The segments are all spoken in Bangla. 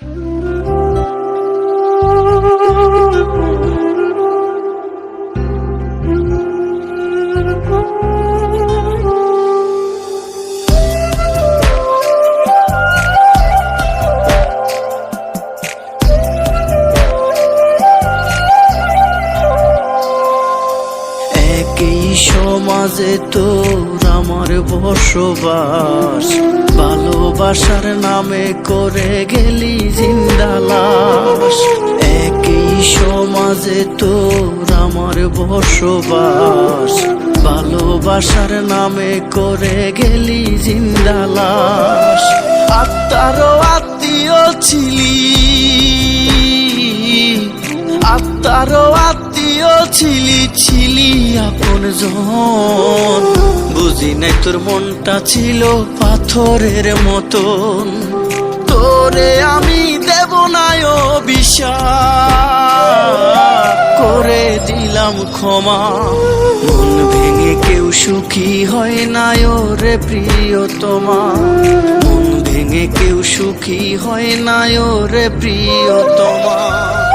একই সমাজে তোর আমার বসবাস ভালোবাসার নামে করে গেলি জিন্দালাস একই সমাজে তোর আমার বসবাস। ভালোবাসার নামে করে গেলি জিন্দালাস আত্মারও আত্মীয় ছিলি। আত্মারও আত্মীয় ছিলি ছিলি আপন জন। বুঝি নাই তোর মনটা ছিল পাথরের মতন। তোরে আমি দেব নাই বিশ্বাস করে দিলাম ক্ষমা। মন ভেঙে কেউ সুখী হয় না রে প্রিয়তমা। মন ভেঙে কেউ সুখী হয় না রে প্রিয়তমা। তোর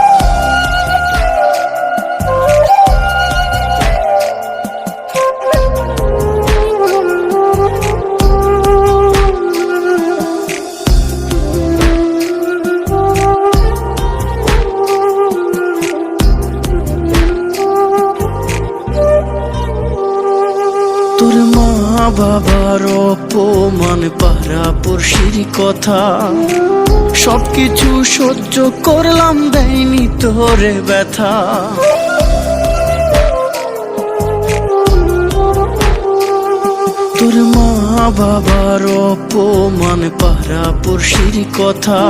বাবার অপমান পাড়া পড়শির কথা। সবকিছু সহ্য করলাম, দেয়নি তোরে ব্যথা। তোর মা বাবার অপমান পাড়া পড়শির কথা।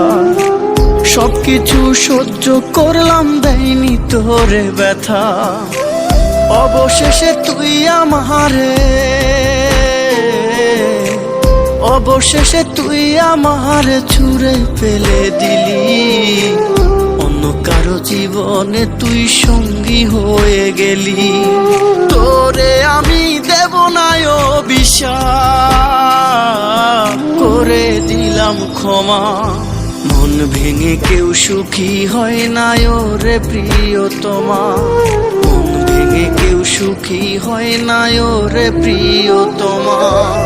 সবকিছু সহ্য করলাম, দেয়নি তোরে ব্যথা। অবশেষে তুই আমারে অবশেষে তুই আমার ছুঁড়ে ফেলে দিলি। অন্য কারও জীবনে তুই সঙ্গী হয়ে গেলি। তোরে আমি দেব না বিশ্বাস করে দিলাম ক্ষমা। মন ভেঙে কেউ সুখী হয় না রে প্রিয়তমা। মন ভেঙে কেউ সুখী হয় না রে প্রিয়তমা। এই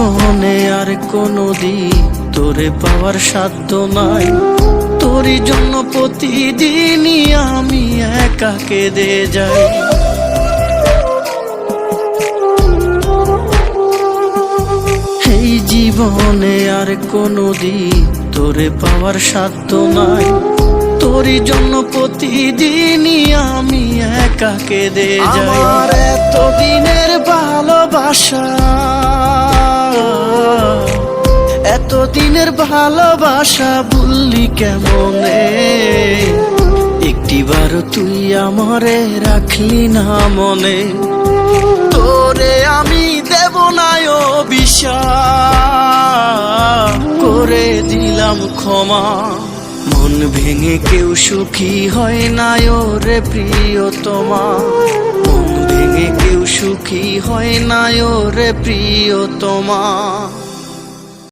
জীবনে আর কোনো দিন তোরে পাওয়ার সাধ্য নাই। তোরই জন্য প্রতিদিনই আমি একা কেঁদে যাই। এই জীবনে আর কোনো দিন তোরে পাওয়ার সাধ্য নাই। তোরই জন্য প্রতিদিনই আমি একা কেঁদে যাই। আমার এতদিনের ভালোবাসা এতদিনের ভালোবাসা বললি কেমনে? একটিবার তুই আমারে রাখলি না মনে। তোরে আমি দেব না বিশ্বাস। করে দিলাম ক্ষমা। মন ভেঙে কেউ সুখী হয় না রে ভেঙে কেউ সুখী হয় না রে প্রিয়তমা।